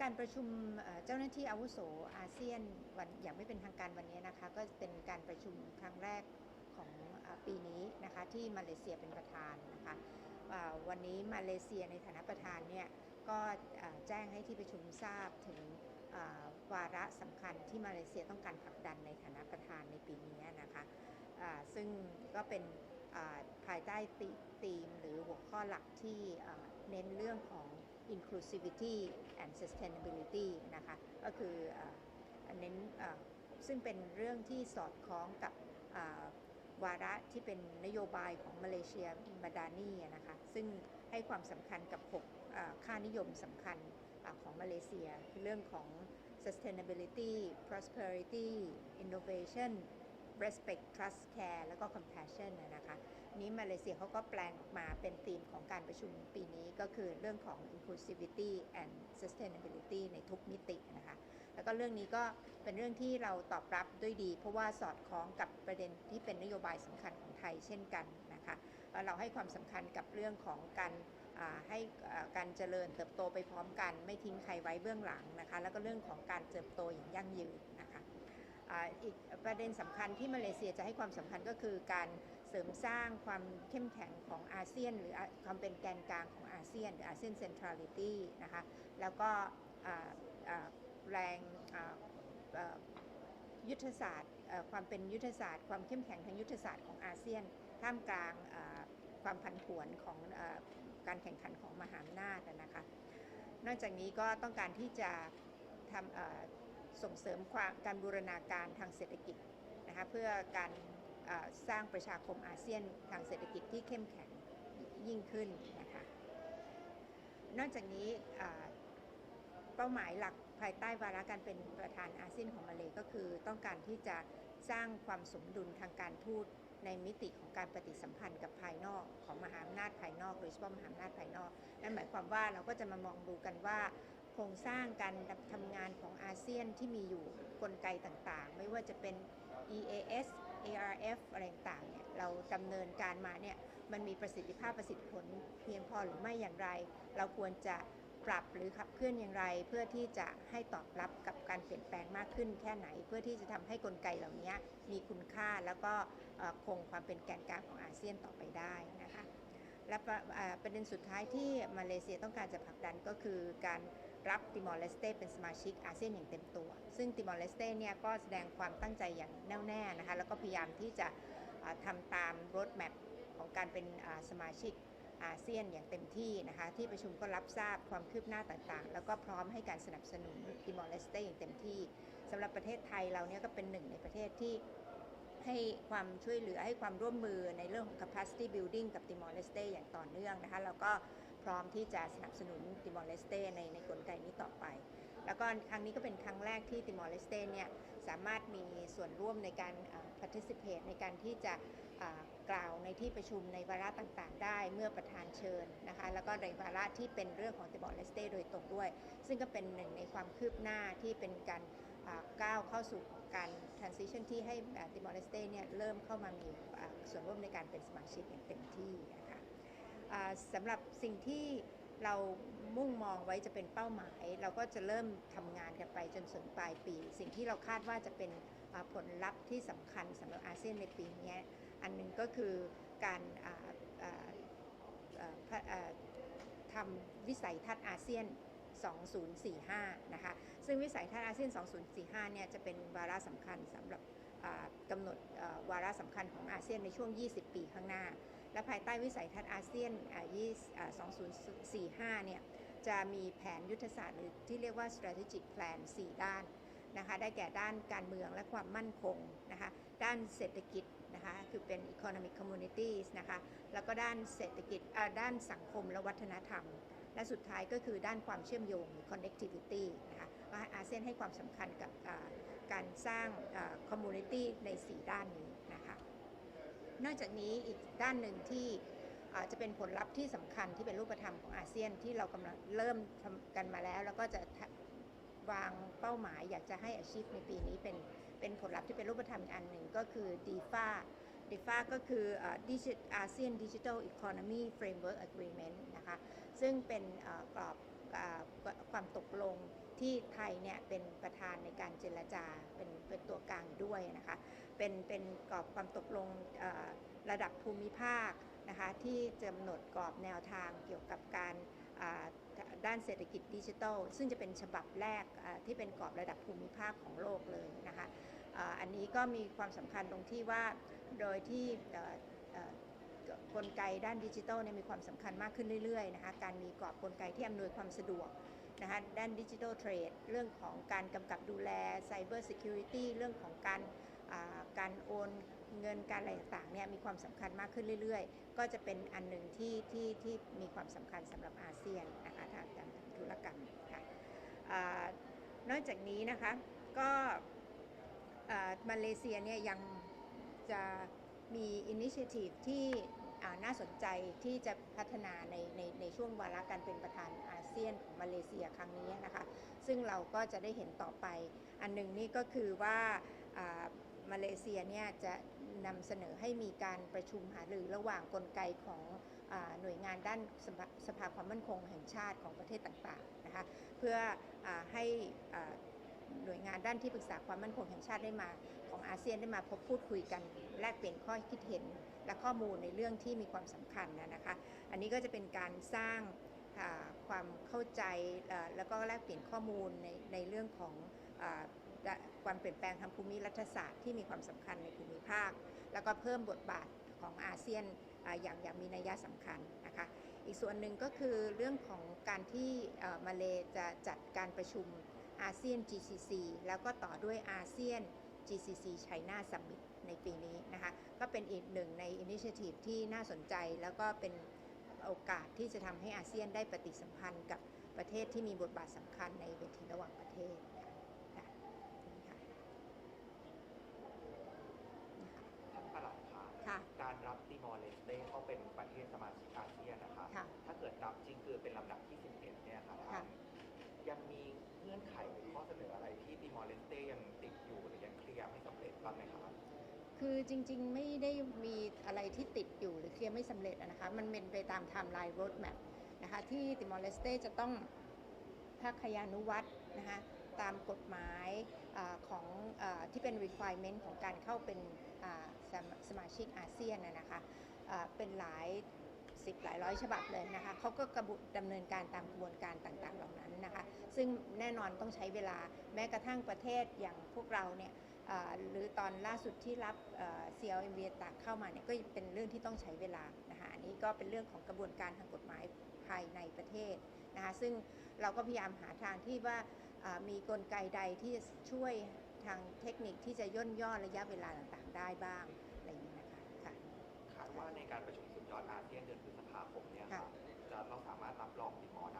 การประชุมเจ้าหน้าที่อาวุโสอาเซียนวันอย่างไม่เป็นทางการวันนี้นะคะ ก็เป็นการประชุมครั้งแรกของปีนี้นะคะที่มาเลเซียเป็นประธานนะคะวันนี้มาเลเซียในฐานะประธานเนี่ยก็แจ้งให้ที่ประชุมทราบถึงวาระสำคัญที่มาเลเซียต้องการผลักดันในฐานะประธานในปีนี้นะคะซึ่งก็เป็นภายใต้ตีมหรือหัวข้อหลักที่เน้นเรื่องของ inclusivity and sustainability นะคะก็คือเน้นซึ่งเป็นเรื่องที่สอดคล้องกับวาระที่เป็นนโยบายของมาเลเซียมาดานีนะคะซึ่งให้ความสำคัญกับ 6 ค่านิยมสำคัญอของมาเลเซียคือเรื่องของ sustainability prosperity innovation respect trust care แล้วก็ compassion นะคะ นี้มาเลเซียเขาก็แปลงออกมาเป็นธีมของการประชุมปีนี้ก็คือเรื่องของ inclusivity and sustainability ในทุกมิตินะคะแล้วก็เรื่องนี้ก็เป็นเรื่องที่เราตอบรับด้วยดี เพราะว่าสอดคล้องกับประเด็นที่เป็นนโยบายสำคัญของไทยเช่นกันนะคะเราให้ความสำคัญกับเรื่องของการให้การเจริญเติบโตไปพร้อมกัน ไม่ทิ้งใครไว้เบื้องหลังนะคะแล้วก็เรื่องของการเติบโตอย่างยั่งยืน อีกประเด็นสำคัญที่มาเลเซียจะให้ความสำคัญก็คือการเสริมสร้างความเข้มแข็งของอาเซียน หรือความเป็นแกนกลางของอาเซียนหรืออาเซียนเซ็นทรัลิตี้นะคะแล้วก็แรงยุทธศาสตร์ความเป็นยุทธศาสตร์ ความเข้มแข็งทางยุทธศาสตร์ของอาเซียน ท่ามกลางความผันผวนของอการแข่งขันของมหาอำนาจนะคะนอกจากนี้ก็ต้องการที่จะทำ ส่งเสริมความการบูรณาการทางเศรษฐกิจนะคะเพื่อการสร้างประชาคมอาเซียนทางเศรษฐกิจที่เข้มแข็งยิ่งขึ้นนะคะนอกจากนี้เป้าหมายหลักภายใต้วาระการเป็นประธานอาเซียนของมาเลก็คือ ต้องการที่จะสร้างความสมดุลทางการทูตในมิติของการปฏิสัมพันธ์กับภายนอกของมหาอำนาจภายนอกโดยเฉพาะมหาอำนาจภายนอก นั่นหมายความว่าเราก็จะมามองดูกันว่า ครงสร้างการทำงานของอาเซียนที่มีอยู่กลไกต่างๆ ไม่ว่าจะเป็น EAS ARF อะไรต่างๆเนี่ยเราดำเนินการมาเนี่ยมันมีประสิทธิภาพประสิทธิผลเพียงพอหรือไม่อย่างไร เราควรจะปรับหรือขับเคลื่อนอย่างไร เพื่อที่จะให้ตอบรับกับการเปลี่ยนแปลงมากขึ้นแค่ไหน เพื่อที่จะทำให้กลไกเหล่านี้มีคุณค่าแล้วก็คงความเป็นแกนกลางของอาเซียนต่อไปได้นะคะและประอ่าประเด็นสุดท้ายที่มาเลเซียต้องการจะผลักดันก็คือการ รับติมอร์เลสเตเป็นสมาชิกอาเซียนอย่างเต็มตัว ซึ่งติมอร์เลสเตเนี่ยก็แสดงความตั้งใจอย่างแน่วแน่นะคะแล้วก็พยายามที่จะอ่าทำตามรถแมพของการเป็นสมาชิกอาเซียนอย่างเต็มที่นะคะที่ประชุมก็รับทราบความคืบหน้าต่างๆ แล้วก็พร้อมให้การสนับสนุนติมอร์เลสเตอย่างเต็มที่สำหรับประเทศไทยเราเนี่ยก็เป็นหนึ่งในประเทศที่ให้ความช่วยเหลือให้ความร่วมมือในเรื่องของ capacity building กับ Timor Leste อย่างต่อเนื่องนะคะแล้วก็ พร้อมที่จะสนับสนุน Timor Leste ในในกลไกนี้ต่อไป แล้วก็ครั้งนี้ก็เป็นครั้งแรกที่ Timor Leste เนี่ยสามารถมีส่วนร่วมในการอ่า participate ในการที่จะกล่าวในที่ประชุมในวาระต่างๆ ได้เมื่อประธานเชิญนะคะแล้วก็ในวาระที่เป็นเรื่องของ Timor Leste โดยตรงด้วย ซึ่งก็เป็นหนึ่งในความคืบหน้าที่เป็นการก้าวเข้าสู่การ transition ที่ให้ติมอร์เลสเตเนี่ยเริ่มเข้ามามีส่วนร่วมในการเป็นสมาชิกอย่างเต็มที่นะคะอ่า สำหรับสิ่งที่เรามุ่งมองไว้จะเป็นเป้าหมาย เราก็จะเริ่มทำงานกันไปจนถึงปลายปี สิ่งที่เราคาดว่าจะเป็นผลลัพธ์ที่สำคัญสำหรับอาเซียนในปีนี้อันหนึงก็คือการทำวิสัยทัศน์อาเซียน 2045 นะคะ ซึ่งวิสัยทัศน์อาเซียน 2045 เนี่ยจะเป็นวาระสำคัญสำหรับกำหนดวาระสำคัญของอาเซียนในช่วง 20 ปีข้างหน้า และภายใต้วิสัยทัศน์อาเซียน2045 เนี่ย จะมีแผนยุทธศาสตร์หรือที่เรียกว่า strategic plan 4 ด้านนะคะ ได้แก่ด้านการเมืองและความมั่นคงนะคะ ด้านเศรษฐกิจนะคะ คือเป็น economic communities นะคะ แล้วก็ด้านเศรษฐกิจด้านสังคมและวัฒนธรรม และสุดท้ายก็คือด้านความเชื่อมโยงหรือ connectivity นะคะว่าอาเซียนให้ความสำคัญกับการสร้าง community ใน 4 ด้านนี้นะคะ นอกจากนี้อีกด้านหนึ่งที่อาจะเป็นผลลัพธ์ที่สำคัญที่เป็นรูปธรรมของอาเซียนที่เรากำลังเริ่มทำกันมาแล้ว แล้วก็จะวางเป้าหมายอยากจะให้อาชีพในปีนี้เป็นเป็นผลลัพธ์ที่เป็นรูปธรรมอีกอันหนึ่งก็คือ DFA DFA ก็คืออาเซียนดิจิทัลอีโคโนมีเฟรมเวิร์กอะกรีเมนต์นะคะซึ่งเป็นกรอบความตกลง ที่ไทยเนี่ยเป็นประธานในการเจรจาเป็นเป็นตัวกลางด้วยนะคะเป็นเป็นกรอบความตกลงระดับภูมิภาคนะคะที่กำหนดกรอบแนวทางเกี่ยวกับการด้านเศรษฐกิจดิจิทัล ซึ่งจะเป็นฉบับแรกที่เป็นกรอบระดับภูมิภาคของโลกเลยนะคะอันนี้ก็มีความสำคัญตรงที่ว่าโดยที่กลไกด้านดิจิทัลเนี่ยมีความสำคัญมากขึ้นเรื่อยๆนะคะการมีกรอบกลไกที่อำนวยความสะดวก นะคะด้านดิจิทัลเทรดเรื่องของการกำกับดูแลไซเบอร์ซิเคียวริตี้เรื่องของการการโอนเงินการอะไรต่างๆเนี่ยมีความสำคัญมากขึ้นเรื่อยๆ ก็จะเป็นอันหนึ่งที่ที่ที่มีความสำคัญสำหรับอาเซียนนะคะทางการธุรกรรมค่ะอนอกจากนี้นะคะก็มาเลเซียเนี่ยยังจะมีอินิ i a t i v e ที่น่าสนใจที่จะพัฒนาในในในช่วงวาระการเป็นประธานอา เซียนของมาเลเซียครั้งนี้นะคะ ซึ่งเราก็จะได้เห็นต่อไป อันหนึ่งนี่ก็คือว่ามาเลเซียเนี่ยจะนำเสนอให้มีการประชุมหารือระหว่างกลไกของอหน่วยงานด้านสภาสภาความมั่นคงแห่งชาติของประเทศต่างๆนะคะเพื่ออให้หน่วยงานด้านที่ปรึกษาความมั่นคงแห่งชาติได้มาของอาเซียนได้มาพบพูดคุยกัน แลกเปลี่ยนข้อคิดเห็นและข้อมูลในเรื่องที่มีความสำคัญนะนะคะ อันนี้ก็จะเป็นการสร้าง ความเข้าใจแล้วก็แลกเปลี่ยนข้อมูลในในเรื่องของอความเปลี่ยนแปลงทางภูมิรัฐศาสตร์ที่มีความสำคัญในภูมิภาค แล้วก็เพิ่มบทบาทของอาเซียนออย่างอย่างมีนัยสำคัญนะคะอีกส่วนหนึ่งก็คือเรื่องของการที่มาเลจะจัดการประชุมอาเซียน GCC แล้วก็ต่อด้วยอาเซียน GCC China Summit ในปีนี้นะคะก็เป็นอีกหนึ่งในอินิ i a t i v e ที่น่าสนใจแล้วก็เป็น โอกาสที่จะทำให้อาเซียนได้ปฏิสัมพันธ์กับประเทศที่มีบทบาทสำคัญในเวทีระหว่างประเทศค่ะค่ะนี่ค่ะท่านประหลัดคะค่ะ การรับติมอร์เลสเต้เข้าเป็นประเทศสมาชิกอาเซียนนะคะค่ะถ้าเกิดนับจริงคือเป็นลำดับที่ 11เนี่ยค่ะค่ะยังมีเงื่อนไขหรือ คือจริงๆ ไม่ได้มีอะไรที่ติดอยู่หรือเคลียร์ไม่สำเร็จนะคะ มันเป็นไปตามไทม์ไลน์ road map นะคะที่ติมอร์เลสเตจะต้องภาคยานุวัตรนะคะตามกฎหมายอของอที่เป็น requirement ของการเข้าเป็นสมสมาชิกอาเซียนนะนะคะเป็นหลายสิบหลายร้อยฉบับเลยนะคะเขาก็กระบุดำเนินการตามกระบวนการต่างๆ เหล่านั้นนะคะ ซึ่งแน่นอนต้องใช้เวลาแม้กระทั่งประเทศอย่างพวกเราเนี่ย หรือตอนล่าสุดที่รับเอ่อ CLMV ต่างเข้ามาเนี่ยก็เป็นเรื่องที่ต้องใช้เวลานะคะอันนี้ก็เป็นเรื่องของกระบวนการทางกฎหมายภายในประเทศนะคะซึ่งเราก็พยายามหาทางที่ว่าอ่ามีกลไกใดที่จะช่วยทางเทคนิคที่จะย่นย่อระยะเวลาต่างๆ ได้บ้างอะไรอย่างนี้นะคะค่ะคาดว่าในการประชุมสุดยอดอาเซียนเดือนพฤษภาคมเนี่ยค่ะค่ะจะเราสามารถรับรองติมอร์ได้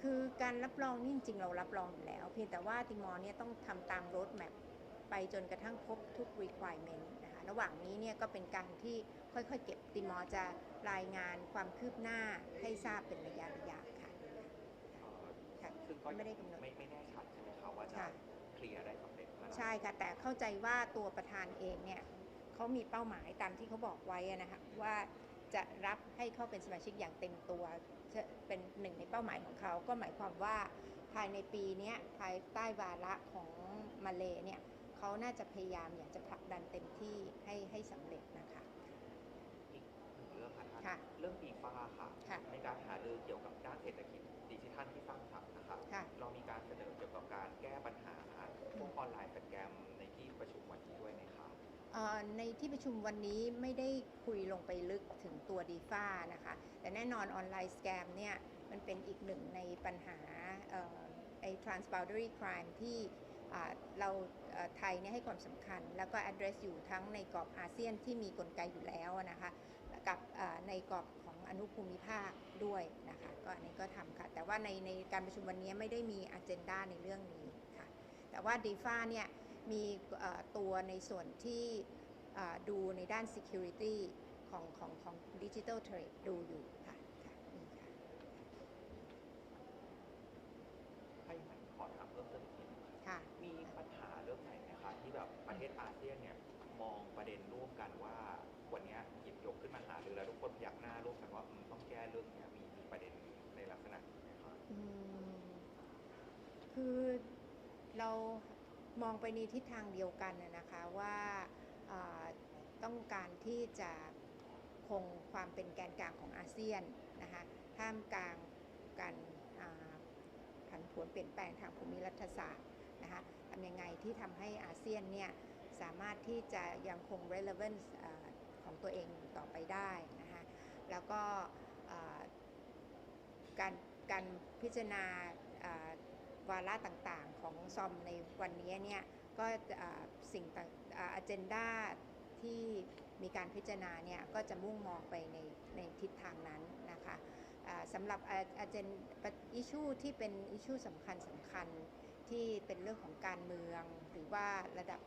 คือการรับรองนี่จริงๆเรารับรองอยู่แล้ว เพียงแต่ว่าติมอร์เนี่ยต้องทำตาม road map ไปจนกระทั่งครบทุก requirement นะคะระหว่างนี้เนี่ยก็เป็นการที่ค่อยๆ เก็บติมอร์จะรายงานความคืบหน้าให้ทราบเป็นระยะระยะค่ะเอ่อค่ะซึ่งก็ไม่ได้กำหนดไม่ไม่แน่ชัดใช่ไหมคะว่าจะค่ะ เคลียร์ได้สำเร็จเมื่อไหร่ ใช่ค่ะ แต่เข้าใจว่าตัวประธานเองเนี่ยเขามีเป้าหมายตามที่เขาบอกไว้อะนะคะว่า จะรับให้เข้าเป็นสมาชิกอย่างเต็มตัวจะเป็นหนึ่งในเป้าหมายของเขา ก็หมายความว่าภายในปีเนี้ยภายใต้วาระของมาเลเนี่ยเขาน่าจะพยายามอยากจะผลักดันเต็มที่ให้ให้สำเร็จนะคะอีกหนึ่งเรื่องค่ะท่านค่ะเรื่องปีฟ้าค่ะค่ะ ในการหารือเกี่ยวกับด้านเศรษฐกิจดิจิทัลที่สร้างสรรค์ ในที่ประชุมวันนี้ไม่ได้คุยลงไปลึกถึงตัวดีฟ้านะคะ แต่แน่นอนออนไลน์สแกมเนี่ยมันเป็นอีกหนึ่งในปัญหาไอ้ transboundary crime ที่เราไทยเนี่ยให้ความสำคัญ แล้วก็ address อยู่ทั้งในกรอบอาเซียนที่มีกลไกอยู่แล้วนะคะ กับในกรอบของอนุภูมิภาคด้วยนะคะ ก็อันนี้ก็ทำค่ะ แต่ว่าในในการประชุมวันนี้ไม่ได้มีอ g e n d a ในเรื่องนี้ค่ะ แต่ว่าดีฟ้าเนี่ย มีเอ่อตัวในส่วนที่อ่าดูในด้าน security ของของของ digital trade ดูอยู่ค่ะค่ะนี่ค่ะถ้าอย่างนั้นขอถามเพิ่มเติมอีกนิดนึงค่ะค่ะ มีปัญหาเรื่องไหนไหมคะที่แบบประเทศอาเซียนเนี่ยมองประเด็นร่วมกันว่าวันเนี้ยหยิบยกขึ้นมาหารือแล้วทุกคนพยักหน้าร่วมกันว่าอืมต้องแก้เรื่องเนี้ยมีมีประเด็นในลักษณะนี้ไหมคะอืมคือเรา มองไปในทิศทางเดียวกันนะคะว่าต้องการที่จะคงความเป็นแกนกลางของอาเซียนนะคะท่ามกลางการผันผวนเปลี่ยนแปลงทางภูมิรัฐศาสตร์นะคะทำยังไงที่ทำให้อาเซียนเนี่ยสามารถที่จะยังคง relevance อของตัวเองต่อไปได้นะคะแล้วก็การการพิจารณา วาระต่างๆ ของซอมในวันนี้เนี่ยก็สิ่งต่างอัเจนดาที่มีการพิจารณาเนี่ยก็จะมุ่งมองไปในในทิศทางนั้นนะคะสำหรับอาเจนอิชูที่เป็นอิชูสำคัญสำคัญที่เป็นเรื่องของการเมือง หรือว่าระดับ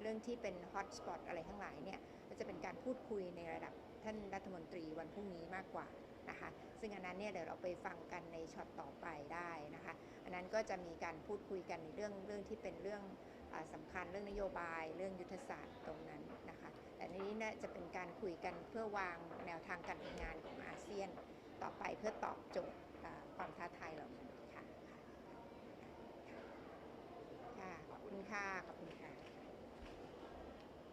เรื่องที่เป็นฮอตสปอตอะไรทั้งหลายเนี่ยก็จะเป็นการพูดคุยในระดับท่านรัฐมนตรีวันพรุ่งนี้มากกว่านะคะซึ่งอันนั้นเนี่ยเดี๋ยวเราไปฟังกันในช็อตต่อไปได้นะคะ จะมีการพูดคุยกันในเรื่องเรื่องที่เป็นเรื่องสำคัญเรื่องนโยบาย เรื่องยุทธศาสตร์ตรงนั้นนะคะ แต่ในนี้น่าจะเป็นการคุยกันเพื่อวางแนวทางการทำงานของอาเซียน ต่อไปเพื่อตอบโจทย์ความท้าทายเหล่านี้ค่ะค่ะขอบคุณค่ะ